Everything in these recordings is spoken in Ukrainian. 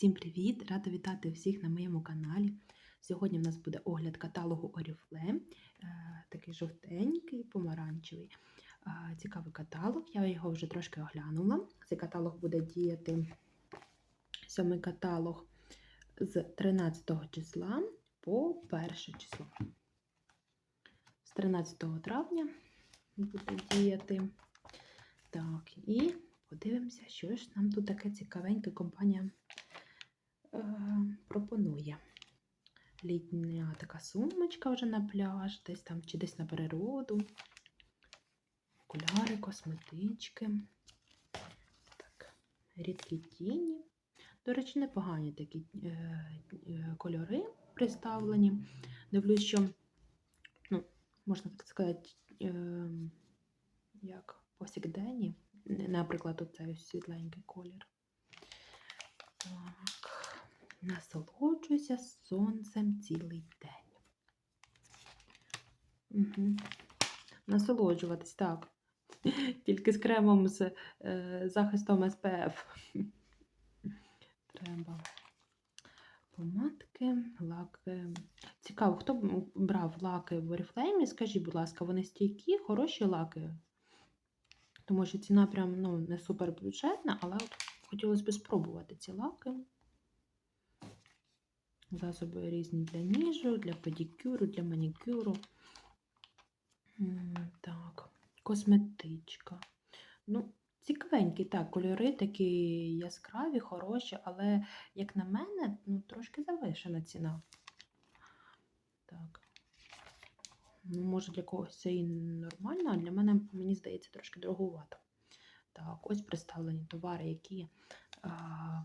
Всім привіт! Рада вітати всіх на моєму каналі. Сьогодні в нас буде огляд каталогу Oriflame, е, такий жовтенький, помаранчевий. Е, Цікавий каталог, я його вже трошки оглянула. Цей каталог буде діяти сьомий каталог з 13 числа по 1 число. З 13 травня буде діяти. Так, і подивимося, що ж нам тут таке цікавеньке компанія пропонує. Літня така сумочка вже на пляж, десь там чи десь на природу. Окуляри, косметички. Так, рідкі тіні. До речі, непогані такі е, е, кольори представлені. Дивлюсь, що, ну, можна так сказати, е, як повсякденні. Наприклад, оцей світленький колір. Так. Насолоджуйся сонцем цілий день. Угу. Насолоджуватись, так. Тільки з кремом з е, захистом SPF. Треба помадки, лаки. Цікаво, хто брав лаки в Oriflame? Скажіть, будь ласка, вони стійкі, хороші лаки? Тому що ціна прям ну, не супер бюджетна, але от хотілося б спробувати ці лаки. Засоби різні для ніжу, для педикюру, для манікюру. Так, косметичка. Ну, цікавенькі, так, кольори такі яскраві, хороші, але, як на мене, ну, трошки завишена ціна. Так. Ну, може, для когось це і нормально, а для мене, мені здається, трошки дороговато. Так, ось представлені товари, які а,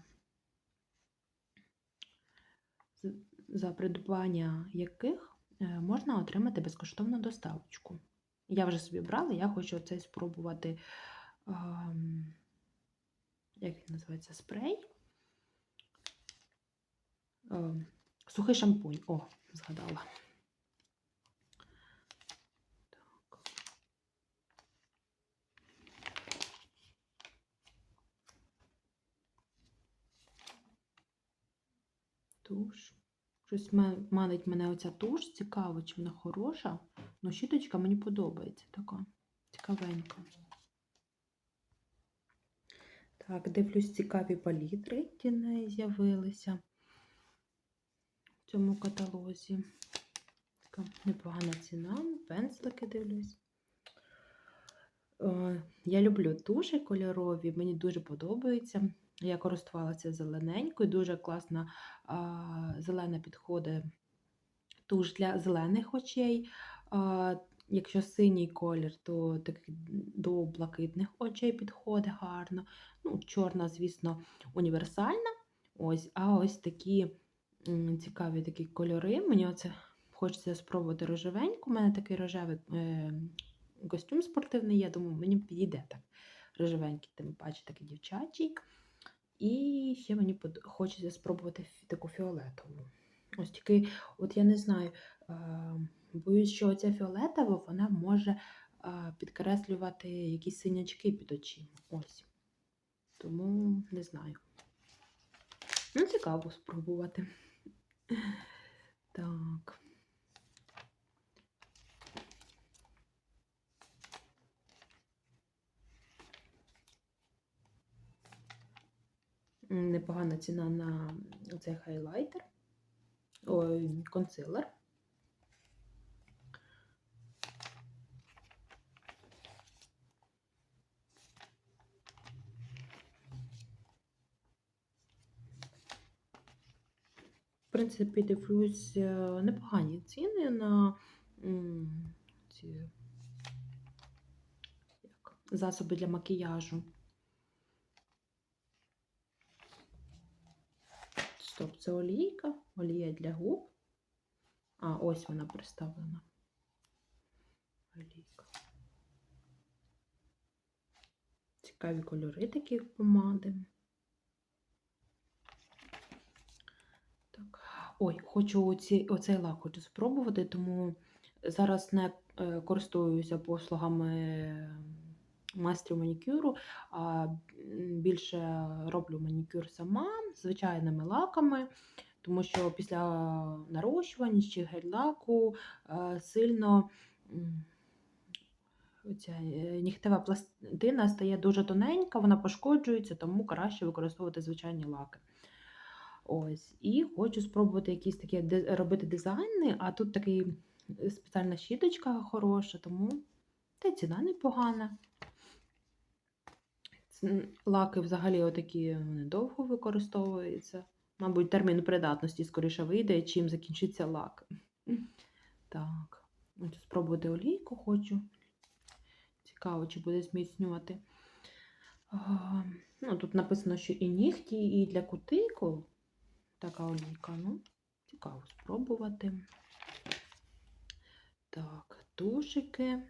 за придбання яких е, можна отримати безкоштовну доставочку. Я вже собі брала, я хочу оцей спробувати, ам, як він називається, спрей. Ем, Сухий шампунь. О, згадала. Туш. Щось манить мене оця туш. Цікаво, чи вона хороша. Ну, щіточка мені подобається така. Цікавенька. Так, дивлюсь, цікаві палітри тіней з'явилися в цьому каталозі. Така непогана ціна. Пензлики дивлюсь. Е, Я люблю туші кольорові, мені дуже подобається. Я користувалася зелененькою, дуже класна зелена підходить туш для зелених очей. Якщо синій колір, то такий до блакитних очей підходить гарно. Ну, чорна, звісно, універсальна. Ось, а ось такі цікаві такі кольори. Мені оце хочеться спробувати рожевеньку. У мене такий рожевий е, костюм спортивний є, думаю, мені підійде так. Рожевенький, тим паче такий дівчачий. І ще мені хочеться спробувати таку фіолетову. Ось тільки, от я не знаю, е, боюсь, що ця фіолетова вона може е, підкреслювати якісь синячки під очима. Ось. Тому не знаю. Ну, цікаво спробувати. Так. Непогана ціна на цей хайлайтер. Ой, консилер. В принципі, дивлюсь е, непогані ціни на ці як, засоби для макіяжу. Це олійка, олія для губ. А, ось вона представлена. Олійка. Цікаві кольори такі помади. Так. Ой, хочу оці, оцей лак хочу спробувати, тому зараз не е, користуюся послугами майстрів манікюру, а більше роблю манікюр сама звичайними лаками, тому що після нарощування чи гель-лаку е, сильно оця е, нігтева пластина стає дуже тоненька, вона пошкоджується, тому краще використовувати звичайні лаки. Ось, і хочу спробувати якісь такі робити дизайни, а тут такий е, спеціальна щіточка хороша, тому та ціна непогана. Лаки взагалі отакі вони довго використовуються. Мабуть, термін придатності скоріше вийде, чим закінчиться лак. Так, от спробувати олійку хочу. Цікаво, чи буде зміцнювати. Ну, тут написано, що і нігті, і для кутикул така олійка. Ну, цікаво спробувати. Так, тушики.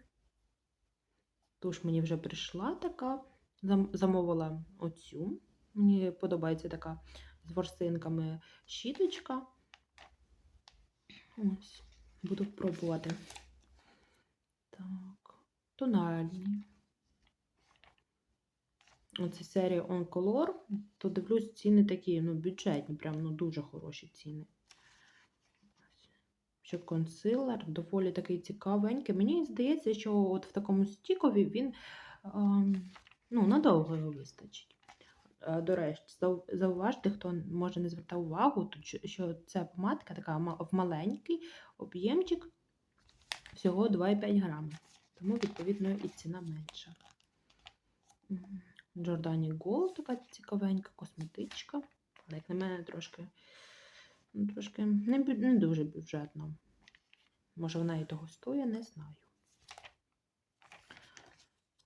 Туш мені вже прийшла така. Зам- Замовила оцю. Мені подобається така з ворсинками щіточка. Ось, буду пробувати. Так, тональні. Оце серія On Color. То дивлюсь, ціни такі, ну, бюджетні, прям ну, дуже хороші ціни. Що консилер доволі такий цікавенький. Мені здається, що от в такому стікові він ем, ну, надовго його вистачить. Е, До речі, зауважте, хто може не звертав увагу, то що- ця помадка така в маленький об'ємчик всього 2,5 грами. Тому, відповідно, і ціна менша. Giordani Gold така цікавенька, косметичка. Але як на мене трошки, ну, трошки не, не дуже бюджетна. Може вона і того стоїть, не знаю.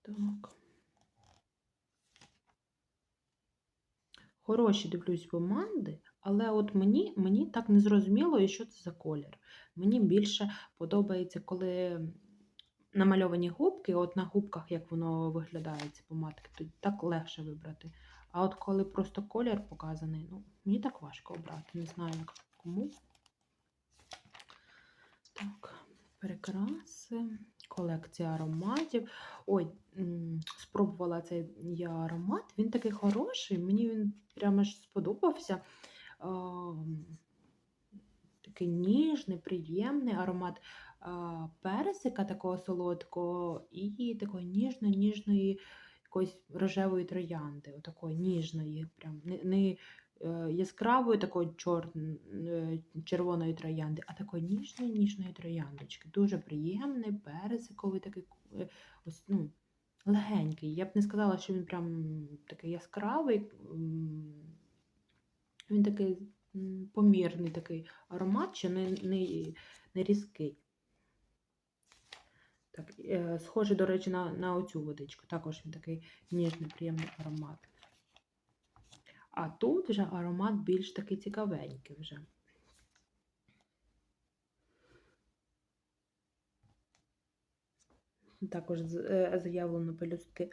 Так. Хороші дивлюсь помади, але от мені, мені так не зрозуміло, що це за колір. Мені більше подобається, коли намальовані губки, от на губках, як воно виглядає, ці помадки, то так легше вибрати. А от коли просто колір показаний, ну, мені так важко обрати. Не знаю, як кому. Так, прикраси, колекція ароматів. Ой, спробувала цей я аромат. Він такий хороший, мені він прямо ж сподобався. Такий ніжний, приємний аромат а, персика такого солодкого і такої ніжно-ніжної якоїсь рожевої троянди, отакої ніжної, прям не, не яскравої такої чор... е, червоної троянди, а такої ніжної ніжної трояндочки. Дуже приємний, персиковий такий е, ось, ну, легенький. Я б не сказала, що він прям такий яскравий. Він такий помірний такий аромат, що не, не, не різкий. Так, е, схожий, до речі, на, на оцю водичку. Також він такий ніжний, приємний аромат. А тут вже аромат більш такий цікавенький вже. Також е, заявлено пелюстки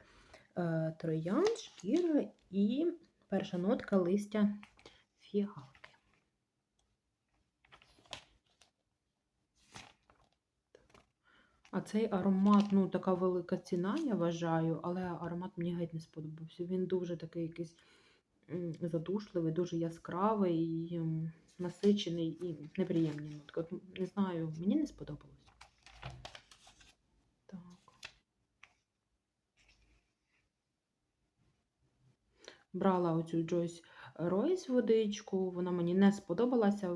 е, троянд, шкіра і перша нотка листя фіалки. А цей аромат, ну, така велика ціна, я вважаю, але аромат мені геть не сподобався. Він дуже такий якийсь задушливий, дуже яскравий, насичений і неприємні нотки. От, не знаю, мені не сподобалось. Так. Брала оцю Joyce Royce водичку, вона мені не сподобалася.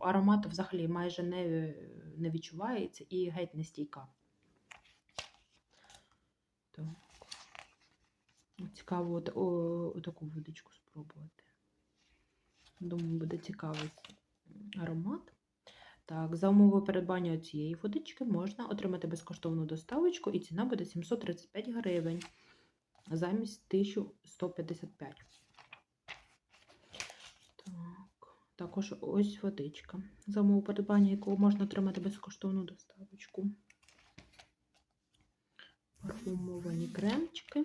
Аромат взагалі майже не, не відчувається і геть не стійка. Так. Ну, Цікаво от, о, отаку водичку спробувати. Думаю, буде цікавий аромат. Так, за умовою передбання цієї водички можна отримати безкоштовну доставочку, і ціна буде 735 гривень замість 1155. Так, також ось водичка, за умовою передбання якого можна отримати безкоштовну доставочку. Парфумовані кремчики.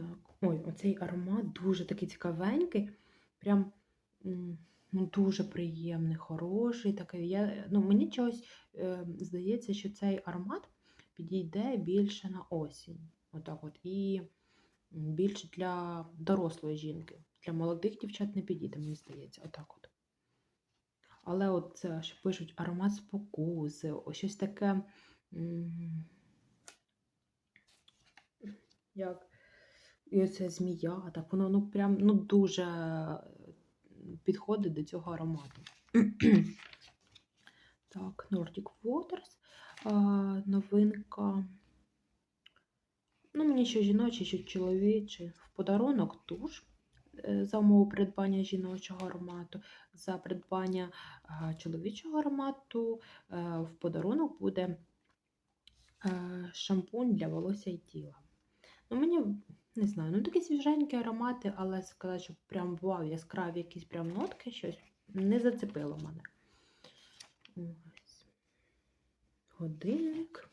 Так, ой, оцей аромат дуже такий цікавенький. Прям ну, дуже приємний, хороший такий. Я, ну, мені чогось е, здається, що цей аромат підійде більше на осінь. Отак от. І більше для дорослої жінки. Для молодих дівчат не підійде, мені здається. Отак от. Але от це, що пишуть аромат спокуси, щось таке. Як і оце змія, так воно ну прям ну дуже е, підходить до цього аромату. Так, Nordic Waters. А, новинка. Ну, мені що жіночий, що чоловічий. В подарунок туш е, за умови придбання жіночого аромату, за придбання чоловічого аромату е, в подарунок буде е, шампунь для волосся і тіла. Ну, мені не знаю, ну такі свіженькі аромати, але сказати, що прям вау, яскраві якісь прям нотки, щось не зацепило мене. Ось. Годинник.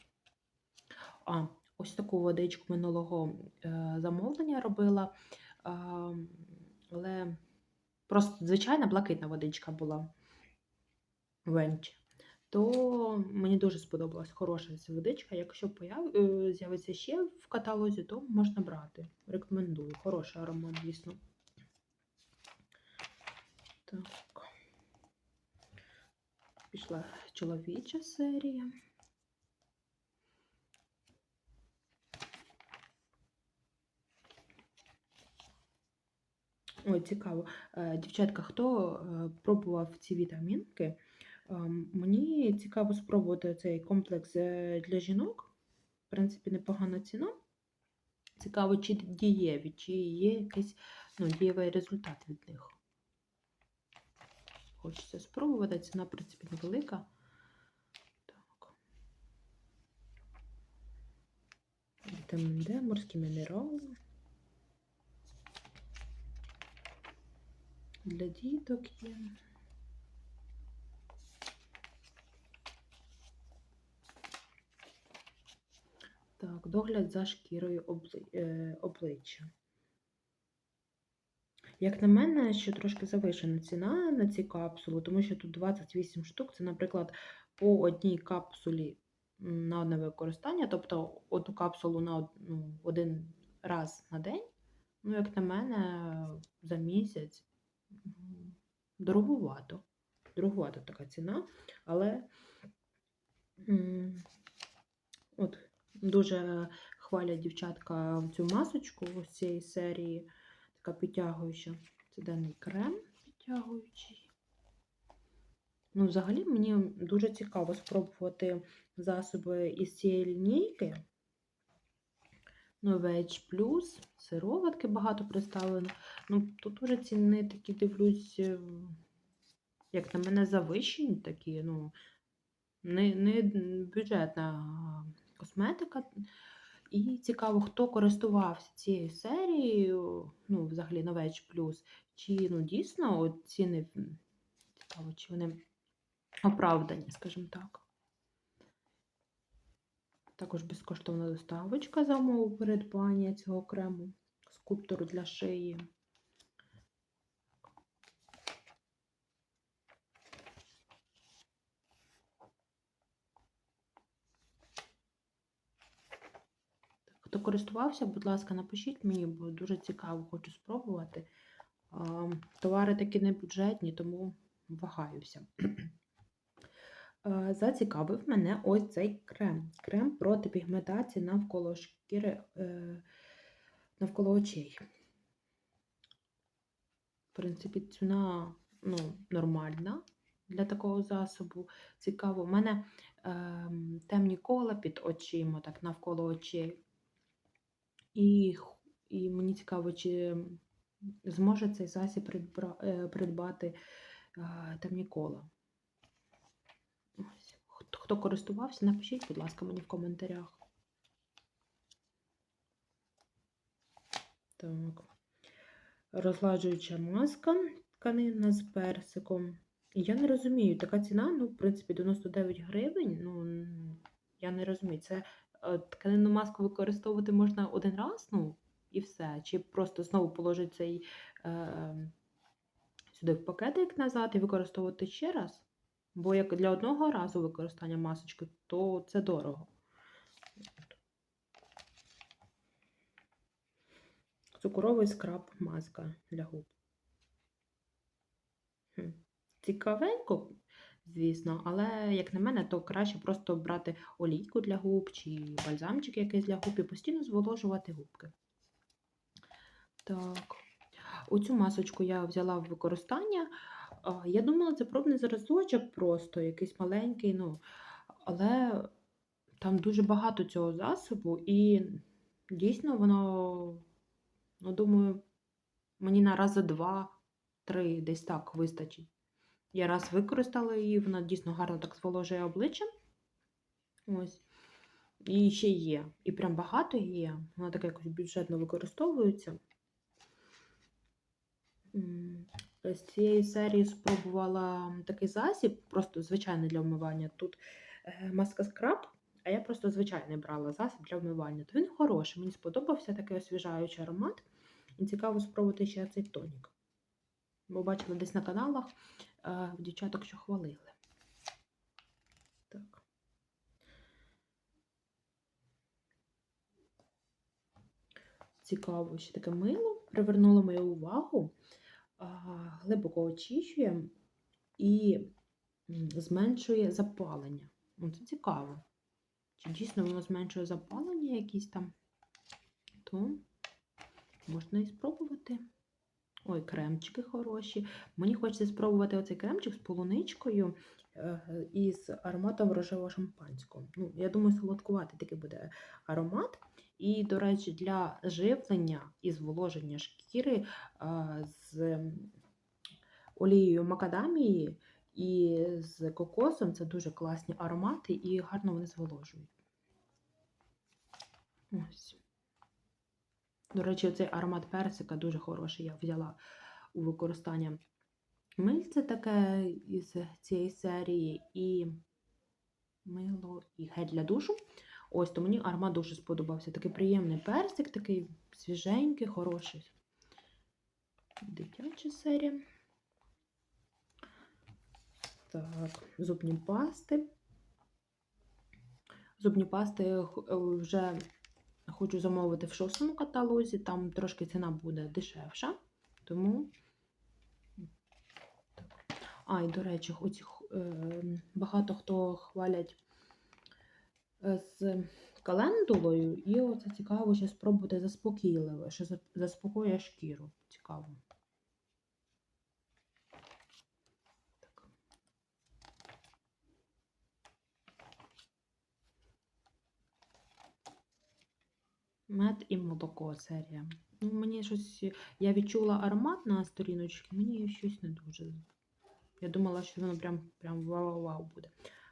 А, ось таку водичку минулого е, замовлення робила. Але просто звичайна блакитна водичка була венч. То мені дуже сподобалась хороша ця водичка. Якщо е, з'явиться ще в каталозі, то можна брати. Рекомендую. Хороший аромат, дійсно. Так. Пішла чоловіча серія. Ой, цікаво. Е, Дівчатка, хто е, пробував ці вітамінки? Мені цікаво спробувати цей комплекс е, для жінок. В принципі, непогана ціна. Цікаво, чи дієві, чи є якийсь ну, дієвий результат від них. Хочеться спробувати. Ціна, в принципі, невелика. Так. Вітамін Д, морські мінерали. Для діток є. Так, догляд за шкірою е, обличчя. Як на мене, що трошки завишена ціна на ці капсули, тому що тут 28 штук. Це, наприклад, по одній капсулі на одне використання, тобто одну капсулу на ну, один раз на день. Ну, як на мене, за місяць дороговато. Дороговато така ціна, але от дуже хвалять дівчатка цю масочку ось цієї серії, така підтягуюча. Це денний крем підтягуючий. Ну, взагалі, мені дуже цікаво спробувати засоби із цієї лінійки. Novage Plus, сироватки багато представлено. Ну, тут уже ціни такі дивлюсь, е, як на мене, завищені такі, ну, не, не бюджетна косметика. І цікаво, хто користувався цією серією, ну, взагалі Novage Plus, чи ну, дійсно ціни цікаво, чи вони оправдані, скажімо так. Також безкоштовна доставочка за умови придбання цього крему, скульптору для шиї. Хто користувався, будь ласка, напишіть мені, бо дуже цікаво, хочу спробувати. Товари такі не бюджетні, тому вагаюся. Зацікавив мене ось цей крем. Крем проти пігментації навколо шкіри, е, навколо очей. В принципі, ціна ну, нормальна для такого засобу. Цікаво, у мене е, темні кола під очима, так навколо очей. І, і мені цікаво, чи зможе цей засіб е, придбати е, темні кола. Ось. Хто, користувався, напишіть, будь ласка, мені в коментарях. Так. Розгладжуюча маска тканина з персиком. Я не розумію, така ціна, ну, в принципі, 99 гривень. Ну, я не розумію, це Е, тканинну маску використовувати можна один раз, ну і все. Чи просто знову положити цей е, сюди в пакетик назад і використовувати ще раз. Бо як для одного разу використання масочки, то це дорого. Цукровий скраб маска для губ. Цікавенько звісно, але, як на мене, то краще просто брати олійку для губ чи бальзамчик якийсь для губ і постійно зволожувати губки. Так, оцю масочку я взяла в використання. Я думала, це пробний зразочок просто, якийсь маленький, ну, але там дуже багато цього засобу, і дійсно воно, ну, думаю, мені на рази два-три десь так вистачить. Я раз використала її, вона дійсно гарно так зволожує обличчя. Ось. І ще є. І прям багато є. Вона така якось бюджетно використовується. З цієї серії спробувала такий засіб, просто звичайний для вмивання. Тут е, маска скраб, а я просто звичайний брала засіб для вмивання. То він хороший, мені сподобався такий освіжаючий аромат. І цікаво спробувати ще цей тонік. Бо бачила десь на каналах в дівчаток, що хвалили. Так. Цікаво, ще таке мило привернуло мою увагу, глибоко очищує і зменшує запалення. Ну, Це цікаво. Чи дійсно воно зменшує запалення якісь там, то можна і спробувати. Ой, кремчики хороші. Мені хочеться спробувати оцей кремчик з полуничкою е, і з ароматом рожевого шампанського. Ну, я думаю, солодкуватий такий буде аромат. І, до речі, для живлення і зволоження шкіри з олією макадамії і з кокосом це дуже класні аромати і гарно вони зволожують. Ось. До речі, цей аромат персика дуже хороший. Я взяла у використання мильце таке із цієї серії, і мило, і гель для душу. Ось, то мені аромат дуже сподобався. Такий приємний персик, такий свіженький, хороший. Дитяча серія. Так, зубні пасти. Зубні пасти е, вже хочу замовити в шостому каталозі, там трошки ціна буде дешевша. Тому. А, і до речі, оці, е, багато хто хвалять е, з календулою, і оце цікаво що спробувати заспокійливе, що заспокоює шкіру. Цікаво. Мед і молоко серія. Ну, мені щось. Я відчула аромат на сторіночці, мені щось не дуже. Я думала, що воно прям, прям вау-вау буде.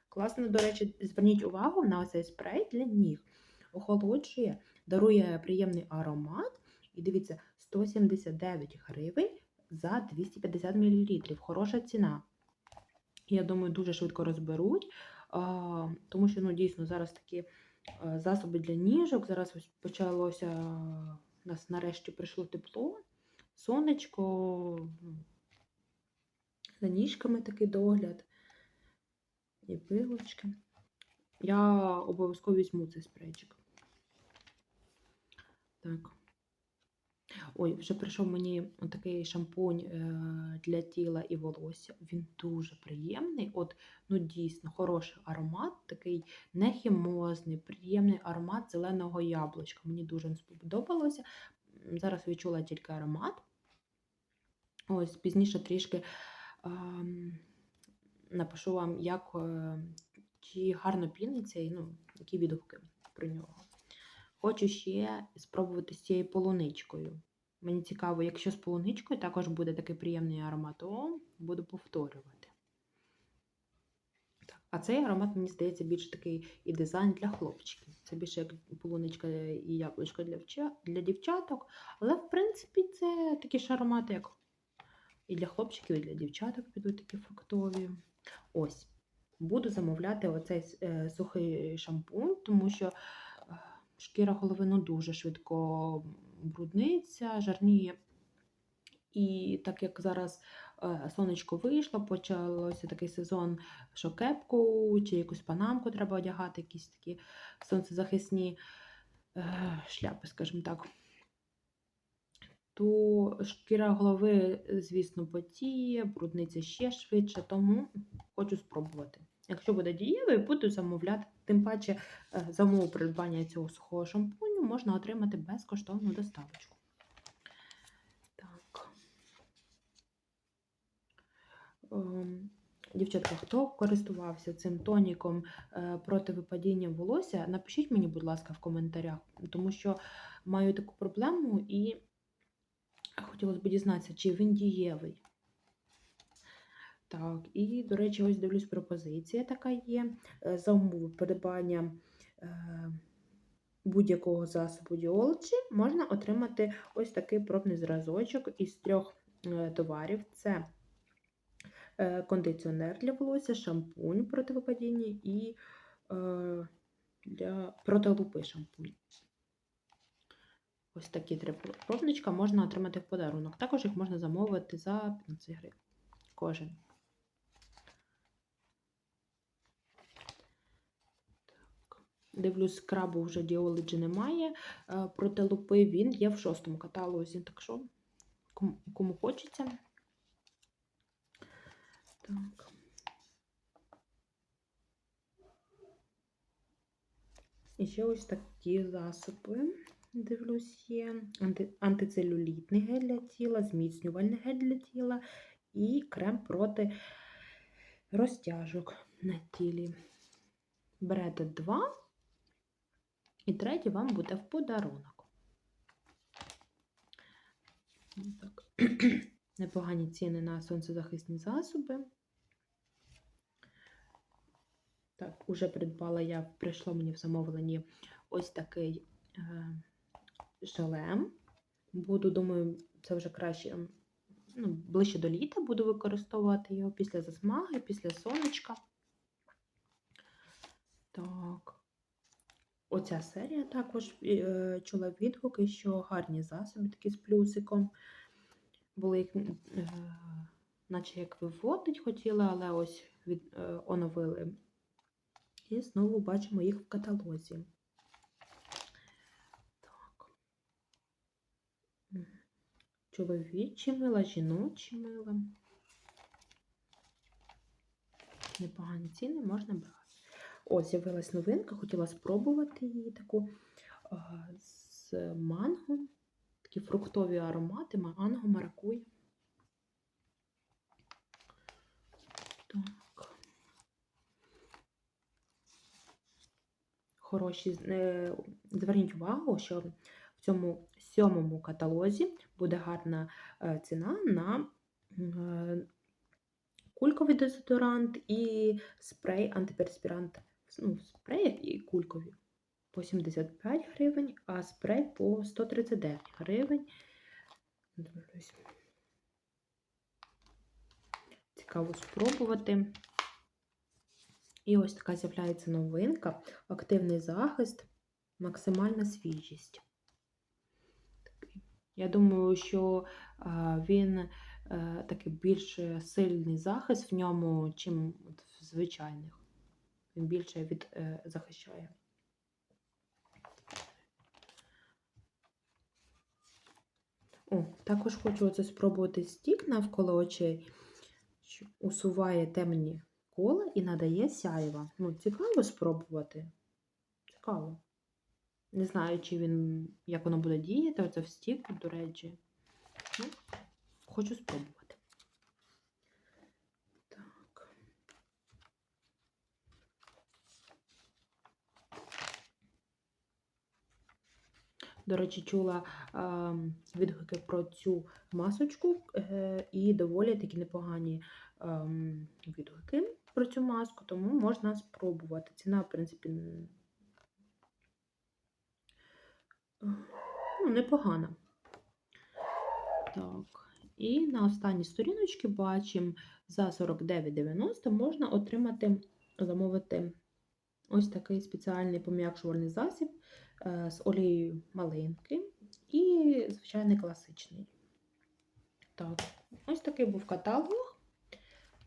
Класно, до речі, зверніть увагу на цей спрей для ніг. Охолоджує, дарує приємний аромат. І дивіться, 179 гривень за 250 мл. Хороша ціна. Я думаю, дуже швидко розберуть, тому що ну, дійсно зараз такі засоби для ніжок. Зараз ось почалося, у нас нарешті прийшло тепло, сонечко, за ніжками такий догляд. І пилочки. Я обов'язково візьму цей спрейчик. Так. Ой, вже прийшов мені такий шампунь е, для тіла і волосся. Він дуже приємний. От, ну дійсно, хороший аромат, такий нехімозний, приємний аромат зеленого яблучка. Мені дуже сподобалося. Зараз відчула тільки аромат. Ось пізніше трішки ем, напишу вам, як е, чи гарно піниться, і ну, які відгуки про нього. Хочу ще спробувати з цією полуничкою. Мені цікаво, якщо з полуничкою також буде такий приємний аромат, то буду повторювати. Так. А цей аромат, мені здається, більш такий і дизайн для хлопчиків. Це більше як полуничка і яблучко для, для дівчаток. Але, в принципі, це такі ж аромати, як і для хлопчиків, і для дівчаток підуть такі фруктові. Ось. Буду замовляти оцей е, сухий шампунь, тому що е, шкіра голови ну, дуже швидко брудниться, жарніє. І так як зараз е, сонечко вийшло, почався такий сезон, що кепку чи якусь панамку треба одягати, якісь такі сонцезахисні е, шляпи, скажімо так. то шкіра голови, звісно, потіє, брудниться ще швидше, тому хочу спробувати. Якщо буде дієвий, буду замовляти. Тим паче, е, за умови придбання цього сухого шампуню можна отримати безкоштовну доставочку. Так. Ем, Дівчатка, хто користувався цим тоніком е, проти випадіння волосся, напишіть мені, будь ласка, в коментарях, тому що маю таку проблему і хотілося б дізнатися, чи він дієвий. Так, і, до речі, ось дивлюсь, пропозиція така є. Е, За умови придбання е, будь-якого засобу діолоджі можна отримати ось такий пробний зразочок із трьох е, товарів. Це е, кондиціонер для волосся, шампунь проти випадіння і е, для проти лупи шампунь. Ось такі три пробничка можна отримати в подарунок. Також їх можна замовити за 15 гривень. Кожен. Дивлюсь, крабу вже діоледжі немає. Е, Проти лупи він є в шостому каталозі. Так що, кому хочеться. Так. І ще ось такі засоби. Дивлюсь, є Анти, антицелюлітний гель для тіла, зміцнювальний гель для тіла і крем проти розтяжок на тілі. Берете два, і третій вам буде в подарунок. Так. Непогані ціни на сонцезахисні засоби. Так, уже придбала я, прийшло мені в замовленні ось такий е, шалем. Буду, думаю, це вже краще, ну, ближче до літа буду використовувати його після засмаги, після сонечка. Так. Оця серія також е, чула відгуки, що гарні засоби такі з плюсиком. Були, як, е, наче як виводить хотіла, але ось від, е, оновили. І знову бачимо їх в каталозі. Так. Чоловічі мила, жіночі мила. Непогані ціни можна брати. Ось, з'явилась новинка, хотіла спробувати її таку з манго. Такі фруктові аромати, манго, маракуя. Так. Хороші. е, Зверніть увагу, що в цьому сьомому каталозі буде гарна е, ціна на е, кульковий дезодорант і спрей антиперспірант. Ну, спреї і кулькові по 75 гривень, а спрей по 139 гривень. Дивлюсь. Цікаво спробувати. І ось така з'являється новинка: активний захист, максимальна свіжість. Я думаю, що він е, такий більш сильний захист в ньому, чим в звичайних. Він більше від е, захищає. О, також хочу оце спробувати стік навколо очей, що усуває темні кола і надає сяєва. Ну, цікаво спробувати. Цікаво. Не знаю, чи він, як воно буде діяти, оце в стік, до речі. Ну, хочу спробувати. Так. До речі, чула відгуки про цю масочку е, і доволі такі непогані відгуки про цю маску, тому можна спробувати. Ціна, в принципі, ну, непогана. Так, і на останній сторіночці бачимо за 49,90 можна отримати, замовити ось такий спеціальний пом'якшувальний засіб з олією малинки і звичайний класичний. Так, ось такий був каталог.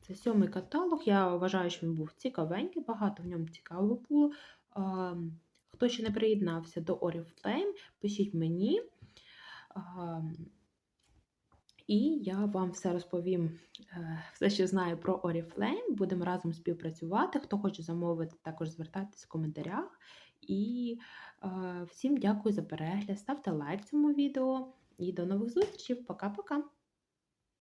Це сьомий каталог. Я вважаю, що він був цікавенький, багато в ньому цікавого було. Хто ще не приєднався до Oriflame, пишіть мені. І я вам все розповім, е, все, що знаю про Oriflame. Будемо разом співпрацювати. Хто хоче замовити, також звертайтесь в коментарях. І е, всім дякую за перегляд. Ставте лайк цьому відео і до нових зустрічей. Пока-пока!